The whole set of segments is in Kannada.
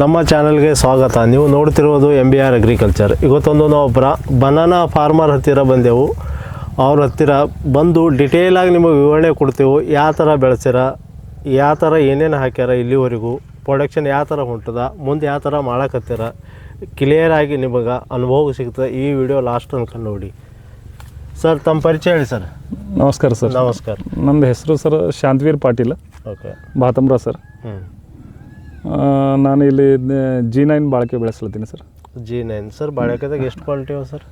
ನಮ್ಮ ಚಾನಲ್ಗೆ ಸ್ವಾಗತ. ನೀವು ನೋಡ್ತಿರೋದು ಎಂ ಬಿ ಆರ್ ಅಗ್ರಿಕಲ್ಚರ್ ಇವತ್ತೊಂದು ನಾವು ಒಬ್ಬರ ಬನಾನಾ ಫಾರ್ಮರ್ ಹತ್ತಿರ ಬಂದೆವು. ಅವ್ರ ಹತ್ತಿರ ಬಂದು ಡಿಟೇಲಾಗಿ ನಿಮಗೆ ವಿವರಣೆ ಕೊಡ್ತೇವೆ. ಯಾವ ಥರ ಬೆಳೆಸ್ಯಾರ ಯಾವ ಥರ ಏನೇನು ಹಾಕ್ಯಾರ ಇಲ್ಲಿವರೆಗೂ ಪ್ರೊಡಕ್ಷನ್ ಯಾವ ಥರ ಹೊಂಟದ, ಮುಂದೆ ಯಾವ ಥರ ಮಾಡಕತ್ತೀರ ಕ್ಲಿಯರಾಗಿ ನಿಮಗೆ ಅನುಭವ ಸಿಗ್ತದೆ. ಈ ವಿಡಿಯೋ ಲಾಸ್ಟ್ ಅನ್ಕೊಂಡು ನೋಡಿ. ಸರ್ ತಮ್ಮ ಪರಿಚಯ ಹೇಳಿ ಸರ್. ನಮಸ್ಕಾರ ಸರ್. ನಮಸ್ಕಾರ. ನಂದು ಹೆಸರು ಸರ್ ಶಾಂತವೀರ್ ಪಾಟೀಲ್. ಓಕೆ. ಬಾತಂಬ್ರ ಸರ್. ಹ್ಞೂ ನಾನು ಇಲ್ಲಿ ಜಿ ನೈನ್ ಬಾಳಿಕೆ ಬೆಳೆಸ್ಲತ್ತೀನಿ ಸರ್. G nine. ಸರ್ ಬಾಳಿಕೆದಾಗ ಎಷ್ಟು ಕ್ವಾಲಿಟಿ ಅವ ಸರ್?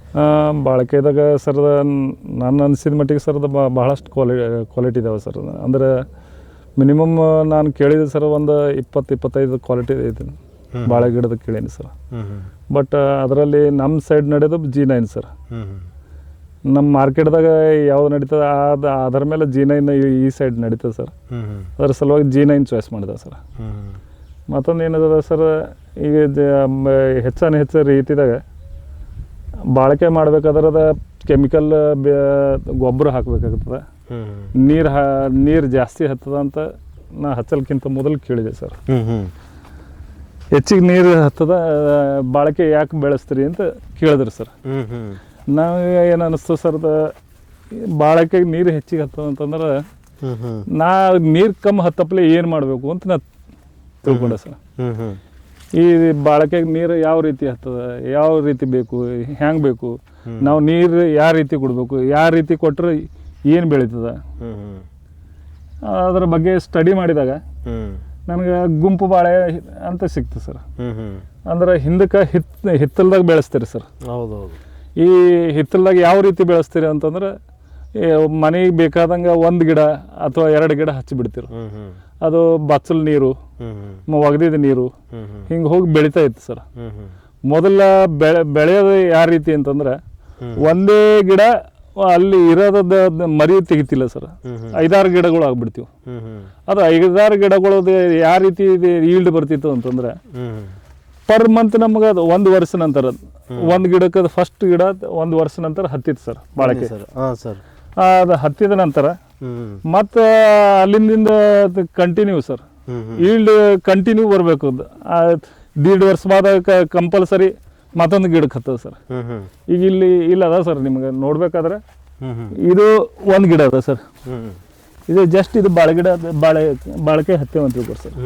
ಬಾಳಿಕೆದಾಗ ಸರ್ ನಾನು ಅನಿಸಿದ ಮಟ್ಟಿಗೆ ಸರ್ ಬಹಳಷ್ಟು ಕ್ವಾಲಿ ಕ್ವಾಲಿಟಿ ಇದಾವೆ ಸರ್. ಅಂದರೆ ಮಿನಿಮಮ್ ನಾನು ಕೇಳಿದ ಸರ್ ಒಂದು ಇಪ್ಪತ್ತು ಇಪ್ಪತ್ತೈದು ಕ್ವಾಲಿಟಿ ಐತಿ. ಬಾಳೆ ಗಿಡದ ಕೇಳೀನಿ ಸರ್. ಬಟ್ ಅದರಲ್ಲಿ ನಮ್ಮ ಸೈಡ್ ನಡೆದು ಜಿ ನೈನ್ ಸರ್. ನಮ್ಮ ಮಾರ್ಕೆಟ್ದಾಗ ಯಾವ್ದು ನಡೀತದೆ ಅದು ಅದರ ಮೇಲೆ ಜಿ ನೈನ್ ಈ ಸೈಡ್ ನಡೀತದೆ ಸರ್. ಅದರ ಸಲುವಾಗಿ ಜಿ ನೈನ್ ಚಾಯ್ಸ್ ಮಾಡಿದೆ ಸರ್. ಮತ್ತೊಂದು ಏನದ ಸರ್ ಈಗ ಹೆಚ್ಚಾನ ಹೆಚ್ಚು ರೀತಿದಾಗ ಬಾಳಿಕೆ ಮಾಡ್ಬೇಕಾದ್ರದ ಕೆಮಿಕಲ್ ಗೊಬ್ಬರ ಹಾಕಬೇಕಾಗ್ತದೆ. ನೀರು ಹಾ ನೀರು ಜಾಸ್ತಿ ಹತ್ತದ ಅಂತ ನಾ ಹಚ್ಚಲ್ಕಿಂತ ಮೊದಲು ಕೇಳಿದೆ ಸರ್. ಹೆಚ್ಚಿಗೆ ನೀರು ಹತ್ತದ ಬಾಳಿಕೆ ಯಾಕೆ ಬೆಳೆಸ್ತೀರಿ ಅಂತ ಕೇಳಿದ್ರು ಸರ್. ಹ್ಞೂ ಏನು ಅನಿಸ್ತು ಸರ್ ಅದು ಬಾಳಿಕೆಗೆ ನೀರು ಹೆಚ್ಚಿಗೆ ಹತ್ತದ ಅಂತಂದ್ರೆ ನಾ ನೀರು ಕಮ್ಮಿ ಹತ್ತಪ್ಲೆ ಏನು ಮಾಡಬೇಕು ಅಂತ ನಾ ತಿಳ್ಕೊಂಡೆ ಸರ್. ಈ ಬಾಳಕೆಗೆ ನೀರು ಯಾವ ರೀತಿ ಹತ್ತದ ಯಾವ ರೀತಿ ಬೇಕು ಹೆಂಗೆ ಬೇಕು. ನಾವು ನೀರು ಯಾವ ರೀತಿ ಕೊಡಬೇಕು ಯಾವ ರೀತಿ ಕೊಟ್ಟರೆ ಏನು ಬೆಳೀತದ. ಅದರ ಬಗ್ಗೆ ಸ್ಟಡಿ ಮಾಡಿದಾಗ ನನಗೆ ಗುಂಪು ಬಾಳೆ ಅಂತ ಸಿಕ್ತು ಸರ್. ಅಂದ್ರೆ ಹಿಂದಕ್ಕೆ ಹಿತ್ ಹಿತ್ತಲ್ದಾಗ ಬೆಳೆಸ್ತೀರಿ ಸರ್. ಹೌದು ಹೌದು ಈ ಹಿತ್ತಲ್ದಾಗ ಯಾವ ರೀತಿ ಬೆಳೆಸ್ತೀರಿ ಅಂತಂದ್ರೆ ಮನೆಗೆ ಬೇಕಾದಂಗೆ ಒಂದು ಗಿಡ ಅಥವಾ ಎರಡು ಗಿಡ ಹಚ್ಚಿ ಬಿಡ್ತೀರಿ. ಅದು ಬಚ್ಚಲ್ ನೀರು ಹ್ಞೂ ನೀರು ಹಿಂಗೆ ಹೋಗಿ ಬೆಳೀತಾ ಇತ್ತು ಸರ್. ಮೊದಲ ಬೆಳೆ ಬೆಳೆಯೋದು ಯಾವ ರೀತಿ ಅಂತಂದ್ರೆ ಒಂದೇ ಗಿಡ ಅಲ್ಲಿ ಇರೋದ ಮರಿ ತೆಗಿತಿಲ್ಲ ಸರ್. ಐದಾರು ಗಿಡಗಳು ಆಗ್ಬಿಡ್ತೀವಿ. ಅದು ಐದಾರು ಗಿಡಗಳದ್ದು ಯಾವ ರೀತಿ ಈಲ್ಡ್ ಬರ್ತಿತ್ತು ಅಂತಂದ್ರೆ ಪರ್ ಮಂತ್ ನಮ್ಗೆ ಅದು ಒಂದು ವರ್ಷ ನಂತರ. ಒಂದು ಗಿಡಕ್ಕೆ ಫಸ್ಟ್ ಗಿಡ ಒಂದು ವರ್ಷ ನಂತರ ಹತ್ತಿತ್ತು ಸರ್ ಬಾಳಕೆ. ಸರ್. ಹಾಂ ಸರ್. ಅದು ಹತ್ತಿದ ನಂತರ ಮತ್ತೆ ಅಲ್ಲಿಂದ ಕಂಟಿನ್ಯೂ ಸರ್. ಈಲ್ಡ್ ಕಂಟಿನ್ಯೂ ಬರಬೇಕು ದೀಡ್ ವರ್ಷ ಬಾದ ಕಂಪಲ್ಸರಿ ಮತ್ತೊಂದು ಗಿಡಕ್ಕೆ ಹತ್ತದ ಸರ್. ಈಗ ಇಲ್ಲಿ ಇಲ್ಲ ಅದ ಸರ್ ನಿಮ್ಗೆ ನೋಡ್ಬೇಕಾದ್ರೆ. ಇದು ಒಂದು ಗಿಡ ಅದ ಸರ್. ಇದು ಜಸ್ಟ್ ಇದು ಬಾಳೆ ಗಿಡ ಬಾಳೆ ಬಾಳಕೆ ಹತ್ತಿವಂತ ಸರ್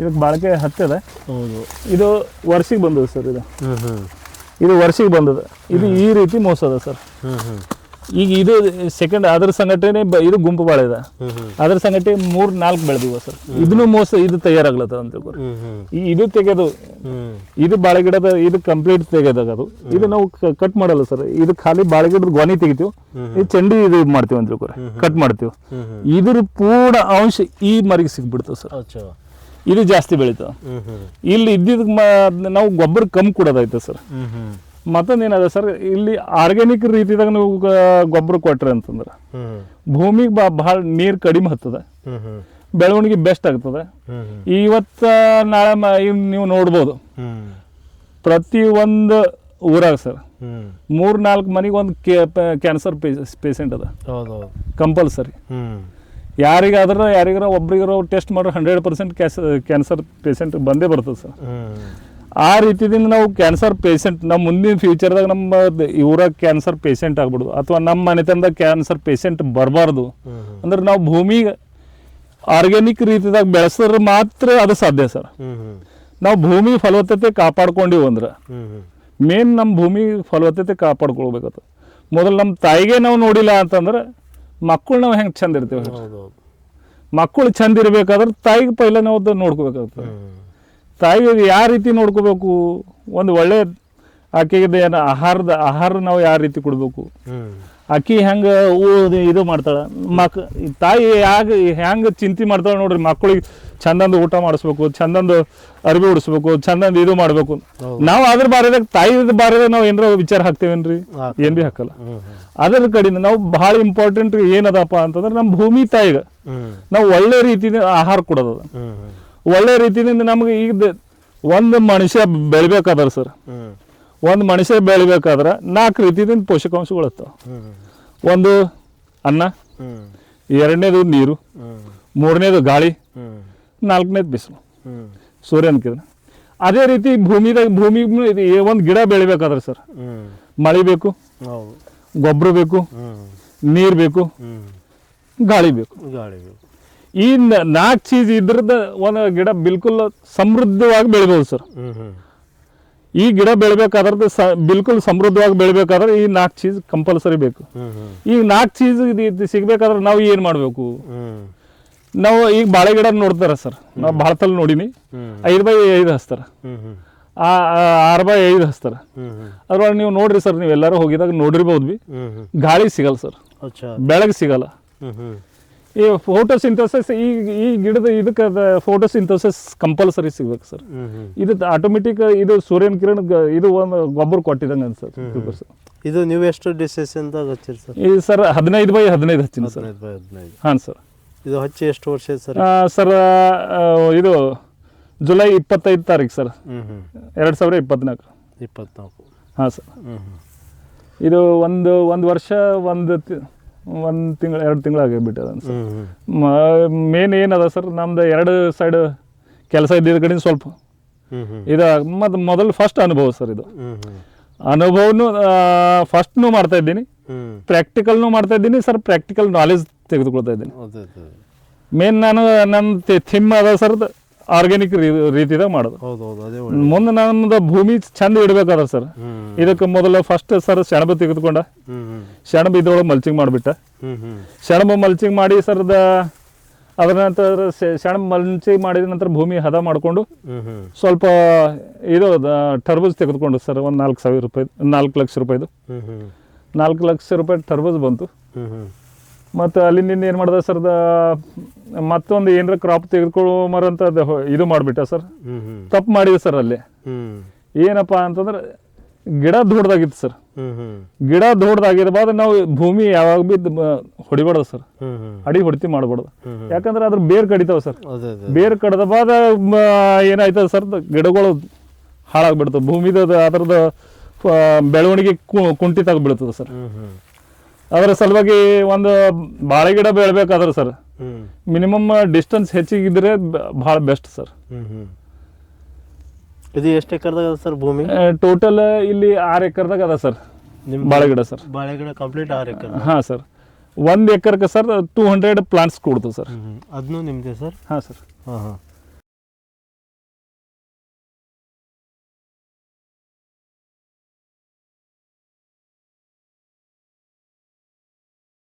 ಇದಕ್ಕೆ ಬಾಳಿಕೆ ಹತ್ತದ. ಹೌದು. ಇದು ವರ್ಷಿಗೆ ಬಂದದ ಸರ್ ಇದು. ಇದು ವರ್ಷಿಗೆ ಬಂದದ ಇದು ಈ ರೀತಿ ಮೋಸದ ಸರ್. ಈಗ ಇದು ಸೆಕೆಂಡ್ ಅದ್ರ ಸಂಘಟನೆ ಇದು ಗುಂಪು ಬಾಳೆ ಇದೆ ಅದ್ರ ಸಂಘಟನೆ ಮೂರ್ ನಾಲ್ಕು ಬೆಳೆದಿವ ಸರ್. ಇದನ್ನು ಮೋಸ ಇದು ತಯಾರಾಗ್ಲತ್ತ ಅಂತ ಈ ಇದು ತೆಗೆದು ಇದು ಬಾಳೆ ಗಿಡದ ಇದು ಕಂಪ್ಲೀಟ್ ತೆಗೆದಾಗ ಅದು. ಇದು ನಾವು ಕಟ್ ಮಾಡಲ್ಲ ಸರ್. ಇದು ಖಾಲಿ ಬಾಳೆಗಿಡದ ಗೊನೆ ತೆಗಿತೀವಿ. ಈ ಚಂಡಿ ಇದು ಮಾಡ್ತೀವಿ ಅಂತ ಕಟ್ ಮಾಡ್ತೀವಿ. ಇದ್ರ ಪೂರ್ಣ ಅಂಶ ಈ ಮರಿಗೆ ಸಿಕ್ಬಿಡ್ತದೆ ಸರ್. ಇದು ಜಾಸ್ತಿ ಬೆಳೀತದೆ ಇಲ್ಲಿ ಇದ್ದಿದ್ದಕ್ಕೆ ಮ ನಾವು ಗೊಬ್ಬರ ಕಮ್ಮಿ ಕೊಡೋದಾಯ್ತು ಸರ್. ಮತ್ತೊಂದು ಏನದ ಸರ್ ಇಲ್ಲಿ ಆರ್ಗ್ಯಾನಿಕ್ ರೀತಿದಾಗ ನೀವು ಗೊಬ್ಬರ ಕೊಟ್ರಿ ಅಂತಂದ್ರೆ ಭೂಮಿಗೆ ಬಾ ಭಾಳ ನೀರು ಕಡಿಮೆ ಹತ್ತದ. ಬೆಳವಣಿಗೆ ಬೆಸ್ಟ್ ಆಗ್ತದೆ. ಇವತ್ತು ನಾಳೆ ನೀವು ನೋಡ್ಬೋದು. ಪ್ರತಿ ಒಂದು ಊರಾಗ ಸರ್ ಮೂರ್ ನಾಲ್ಕು ಮನೆಗೆ ಒಂದು ಕ್ಯಾನ್ಸರ್ ಪೇಷಂಟ್ ಅದ. ಕಂಪಲ್ಸರಿ ಯಾರಿಗಾದ್ರೂ ಯಾರಿಗಾರ ಒಬ್ರಿಗಾರ ಟೆಸ್ಟ್ ಮಾಡ್ರೆ ಹಂಡ್ರೆಡ್ ಪರ್ಸೆಂಟ್ ಕ್ಯಾನ್ಸರ್ ಪೇಷಂಟ್ ಬಂದೇ ಬರ್ತದೆ ಸರ್. ಆ ರೀತಿದಿಂದ ನಾವು ಕ್ಯಾನ್ಸರ್ ಪೇಷಂಟ್ ನಮ್ಮ ಮುಂದಿನ ಫ್ಯೂಚರ್ದಾಗ ನಮ್ಮ ಇವರ ಕ್ಯಾನ್ಸರ್ ಪೇಷಂಟ್ ಆಗ್ಬಿಡುದು. ಅಥವಾ ನಮ್ಮ ಮನೆತನದಾಗ ಕ್ಯಾನ್ಸರ್ ಪೇಷಂಟ್ ಬರಬಾರ್ದು. ಅಂದ್ರೆ ನಾವು ಭೂಮಿಗೆ ಆರ್ಗ್ಯಾನಿಕ್ ರೀತಿದಾಗ ಬೆಳೆಸಿದ್ರೆ ಮಾತ್ರ ಅದು ಸಾಧ್ಯ ಸರ್. ನಾವು ಭೂಮಿ ಫಲವತ್ತತೆ ಕಾಪಾಡ್ಕೊಂಡಿವಿ ಅಂದ್ರೆ ಮೇನ್ ನಮ್ಮ ಭೂಮಿ ಫಲವತ್ತತೆ ಕಾಪಾಡ್ಕೊಳ್ಬೇಕು ಮೊದಲು ನಮ್ಮ ತಾಯಿಗೆ ನಾವು ನೋಡಿಲ್ಲ ಅಂತಂದ್ರೆ ಮಕ್ಕಳು ನಾವು ಹೆಂಗೆ ಚಂದ ಇರ್ತೇವೆ ಮಕ್ಕಳು ಚಂದ ಇರಬೇಕಾದ್ರೆ ತಾಯಿಗೆ ಪೈಲೆ ನಾವು ನೋಡ್ಕೋಬೇಕಾಗ್ತದೆ. ತಾಯಿಗೆ ಯಾವ ರೀತಿ ನೋಡ್ಕೋಬೇಕು? ಒಂದು ಒಳ್ಳೆ ಆಕೆಗೆ ಏನು ಆಹಾರದ ಆಹಾರ ನಾವು ಯಾವ ರೀತಿ ಕೊಡಬೇಕು? ಅಕ್ಕಿ ಹೆಂಗ ಇದು ಮಾಡ್ತಾಳೆ? ಮಕ್ ತಾಯಿ ಯಾಗ ಹೆಂಗೆ ಚಿಂತೆ ಮಾಡ್ತಾಳೆ ನೋಡ್ರಿ ಮಕ್ಕಳಿಗೆ. ಚಂದಂದು ಊಟ ಮಾಡಿಸ್ಬೇಕು ಚಂದಂದು ಅರ್ಬಿ ಉಡಿಸ್ಬೇಕು ಚಂದಂದು ಇದು ಮಾಡಬೇಕು. ನಾವು ಅದ್ರ ಬಾರಿದಾಗ ತಾಯಿದ ಬಾರಿದಾಗ ನಾವು ಏನಾರ ವಿಚಾರ ಹಾಕ್ತೇವೇನ್ರಿ? ಹಾಕ್ತೇವೆ. ಏನ್ ಬಿ ಹಾಕಲ್ಲ ಅದ್ರ ಕಡಿಂದ ನಾವು ಬಹಳ ಇಂಪಾರ್ಟೆಂಟ್ ಏನದಪ್ಪ ಅಂತಂದ್ರೆ ನಮ್ಮ ಭೂಮಿ ತಾಯಿಗ. ನಾವು ಒಳ್ಳೆ ರೀತಿಯಿಂದ ಆಹಾರ ಹ್ಞೂ ಒಳ್ಳೆ ರೀತಿಯಿಂದ ನಮ್ಗೆ ಈಗ ಒಂದು ಮನುಷ್ಯ ಬೆಳಿಬೇಕಾದ್ರೆ ಸರ್. ಒಂದು ಮನುಷ್ಯ ಬೆಳಿಬೇಕಾದ್ರೆ ನಾಲ್ಕು ರೀತಿಯಿಂದ ಪೋಷಕಾಂಶಗಳು ಇರ್ತಾವೆ. ಒಂದು ಅನ್ನ ಎರಡನೇದು ನೀರು ಮೂರನೇದು ಗಾಳಿ ನಾಲ್ಕನೇದು ಬಿಸಿಲು. ಸೂರ್ಯನ ಕಿರಣ. ಅದೇ ರೀತಿ ಭೂಮಿದಾಗ ಭೂಮಿ ಒಂದು ಗಿಡ ಬೆಳಿಬೇಕಾದ್ರೆ ಸರ್. ಮಳೆ ಬೇಕು ಗೊಬ್ಬರ ಬೇಕು ನೀರು ಬೇಕು ಗಾಳಿ ಬೇಕು. ಗಾಳಿ ಬೇಕು. ಈ ನಾಲ್ಕು ಚೀಸ್ ಇದ್ರದ್ದು ಒಂದು ಗಿಡ ಬಿಲ್ಕುಲ್ ಸಮೃದ್ಧವಾಗಿ ಬೆಳಿಬೋದು ಸರ್. ಈ ಗಿಡ ಬೆಳಿಬೇಕಾದ್ರೆ ಸ ಬಿಲ್ಕುಲ್ ಸಮೃದ್ಧವಾಗಿ ಬೆಳಿಬೇಕಾದ್ರೆ ಈ ನಾಲ್ಕು ಚೀಸ್ ಕಂಪಲ್ಸರಿ ಬೇಕು. ಈ ನಾಲ್ಕು ಚೀಸ್ ಇದು ಸಿಗ್ಬೇಕಾದ್ರೆ ನಾವು ಏನು ಮಾಡಬೇಕು? ನಾವು ಈಗ ಬಾಳೆ ಗಿಡ ನೋಡ್ತಾರ ಸರ್. ನಾವು ಭಾಳತಲ್ಲಿ ನೋಡಿನಿ. ಐದು ಬೈ ಐದು ಹಚ್ತಾರೆ. ಆರು ಬೈ ಐದು ಹಚ್ತಾರೆ. ಅದ್ರೊಳಗೆ ನೀವು ನೋಡ್ರಿ ಸರ್ ನೀವು ಎಲ್ಲರೂ ಹೋಗಿದಾಗ ನೋಡಿರ್ಬೋದು ಬಿ. ಗಾಳಿ ಸಿಗಲ್ಲ ಸರ್. ಬೆಳಗ್ಗೆ ಸಿಗಲ್ಲ. ಈ ಫೋಟೋ ಸಿಂಥೋಸಿಸ್ ಈ ಈ ಗಿಡದ ಇದಕ್ಕೆ ಫೋಟೋಸಿಂಥೋಸಿಸ್ ಕಂಪಲ್ಸರಿ ಸಿಗ್ಬೇಕು ಸರ್. ಇದು ಆಟೋಮೆಟಿಕ್ ಇದು ಸೂರ್ಯನ ಕಿರಣ ಇದು ಒಂದು ಗೊಬ್ಬರ ಕೊಟ್ಟಿದಂಗೆ ಅನ್ಸುತ್ತೆ ಸರ್ ಇದು ನೀವು ಎಷ್ಟು ಡಿಸ್ಟೆನ್ಸಿಂದ ಹಚ್ಚಿರಿ ಸರ್? ಈ ಸರ್ ಹದಿನೈದು ಬೈ ಹದಿನೈದು ಹಚ್ಚಿನ ಸರ್. ಹದಿನೈದು ಬೈ ಹದಿನೈದು. ಹಾಂ ಸರ್. ಇದು ಹಚ್ಚಿ ಎಷ್ಟು ವರ್ಷ ಸರ್? ಸರ್ ಇದು ಜುಲೈ ಇಪ್ಪತ್ತೈದು ತಾರೀಕು ಸರ್. ಎರಡು ಸಾವಿರ ಇಪ್ಪತ್ನಾಲ್ಕು. ಇಪ್ಪತ್ನಾಲ್ಕು. ಹಾಂ ಸರ್. ಇದು ಒಂದು ಒಂದು ವರ್ಷ ಒಂದು ಒಂದು ತಿಂಗಳು ಎರಡು ತಿಂಗಳಾಗಿಬಿಟ್ಟದ ಸರ್. ಹ್ಞೂ ಹ್ಞೂ ಮೇನ್ ಏನದ ಸರ್? ನಮ್ದು ಎರಡು ಸೈಡ್ ಕೆಲಸ ಇದ್ದಿದ್ದ ಕಡೆಯಿಂದ ಸ್ವಲ್ಪ. ಇದು ಮತ್ತು ಮೊದಲು ಫಸ್ಟ್ ಅನುಭವ ಸರ್ ಇದು. ಅನುಭವನೂ ಫಸ್ಟ್ನು ಮಾಡ್ತಾ ಇದ್ದೀನಿ. ಪ್ರಾಕ್ಟಿಕಲ್ನು ಮಾಡ್ತಾ ಇದ್ದೀನಿ ಸರ್. ಪ್ರಾಕ್ಟಿಕಲ್ ನಾಲೆಜ್ ತೆಗೆದುಕೊಳ್ತಾ ಇದ್ದೀನಿ. ಮೇನ್ ನಾನು ನನ್ನ ಥಿಮ್ ಅದ ಸರ್ ಆರ್ಗ್ಯಾನಿಕ್ ರೀತಿದಾಗ ಮಾಡೋದು. ಮುಂದೆ ನಮ್ದು ಭೂಮಿ ಚಂದ ಇಡಬೇಕಾದ ಸರ್. ಇದಕ್ಕೆ ಮೊದಲು ಫಸ್ಟ್ ಸರ್ ಸೆಣಬು ತೆಗೆದುಕೊಂಡ. ಸೆಣಬು ಇದ್ರೊಳಗೆ ಮಲ್ಚಿಂಗ್ ಮಾಡಿಬಿಟ್ಟ. ಸೆಣಬು ಮಲ್ಚಿಂಗ್ ಮಾಡಿ ಸರ್ದ ಅದರ ನಂತರ ಸೆಣಬು ಮಲ್ಚಿಂಗ್ ಮಾಡಿದ ನಂತರ ಭೂಮಿ ಹದ ಮಾಡಿಕೊಂಡು ಸ್ವಲ್ಪ ಇದು ಟರ್ಬೂಜ್ ತೆಗೆದುಕೊಂಡು ಸರ್ ಒಂದು ನಾಲ್ಕು ಸಾವಿರ ರೂಪಾಯಿ ನಾಲ್ಕು ಲಕ್ಷ ರೂಪಾಯಿದು. ನಾಲ್ಕು ಲಕ್ಷ ರೂಪಾಯಿ ಟರ್ಬೂಜ್ ಬಂತು. ಮತ್ತು ಅಲ್ಲಿಂದ ಏನು ಮಾಡ್ದೆ ಸರ್ ಮತ್ತೊಂದು ಏನರ ಕ್ರಾಪ್ ತೆಗೆದುಕೊಳ್ಳೋಮರಂತ ಅದು ಹೊ- ಇದು ಮಾಡಿಬಿಟ್ಟ ಸರ್. ತಪ್ಪು ಮಾಡಿದೆ ಸರ್ ಅಲ್ಲಿ. ಏನಪ್ಪ ಅಂತಂದ್ರೆ ಗಿಡ ದೊಡ್ಡದಾಗಿತ್ತು ಸರ್. ಗಿಡ ದೊಡ್ಡದಾಗಿರ್ಬಾರ್ದು ಬಾದ ನಾವು ಭೂಮಿ ಯಾವಾಗ ಬಿ ಹೊಡಿಬಾರ್ದು ಸರ್. ಅಡಿ ಹೊಡಿತಿ ಮಾಡಬಾರ್ದು. ಯಾಕಂದ್ರೆ ಅದ್ರ ಬೇರ್ ಕಡಿತಾವ ಸರ್. ಬೇರ್ ಕಡ್ದ ಬಾದ ಏನಾಯ್ತದ ಸರ್ ಗಿಡಗಳು ಹಾಳಾಗ್ಬಿಡ್ತವೆ. ಭೂಮಿದ ಅದರದ ಬೆಳವಣಿಗೆ ಕುಂಠಿತ ಬೀಳ್ತದೆ ಸರ್. ಅದರ ಸಲುವಾಗಿ ಒಂದು ಬಾಳೆ ಗಿಡ ಬೆಳಿಬೇಕಾದ್ರೆ ಸರ್ ಮಿನಿಮಮ್ ಡಿಸ್ಟೆನ್ಸ್ ಹೆಚ್ಚಿಗಿದ್ರೆ ಭಾಳ ಬೆಸ್ಟ್ ಸರ್. ಇದು ಎಷ್ಟು ಎಕರ್ದಾಗ ಅದ ಸರ್ ಭೂಮಿ? ಟೋಟಲ್ ಇಲ್ಲಿ ಆರು ಎಕರ್ದಾಗ ಅದ ಸರ್ ನಿಮ್ಮ ಬಾಳೆ ಗಿಡ ಸರ್. ಬಾಳೆಗಿಡ ಕಂಪ್ಲೀಟ್ ಆರು ಎಕರ್ ಹಾಂ ಸರ್. ಒಂದು ಎಕರ್ಗೆ ಸರ್ ಟೂ ಹಂಡ್ರೆಡ್ ಪ್ಲಾಂಟ್ಸ್ ಕೊಡ್ತು ಸರ್. ಅದನ್ನು ನಿಮ್ಮದೇ ಸರ್? ಹಾಂ ಸರ್. ಹಾಂ ಹಾಂ.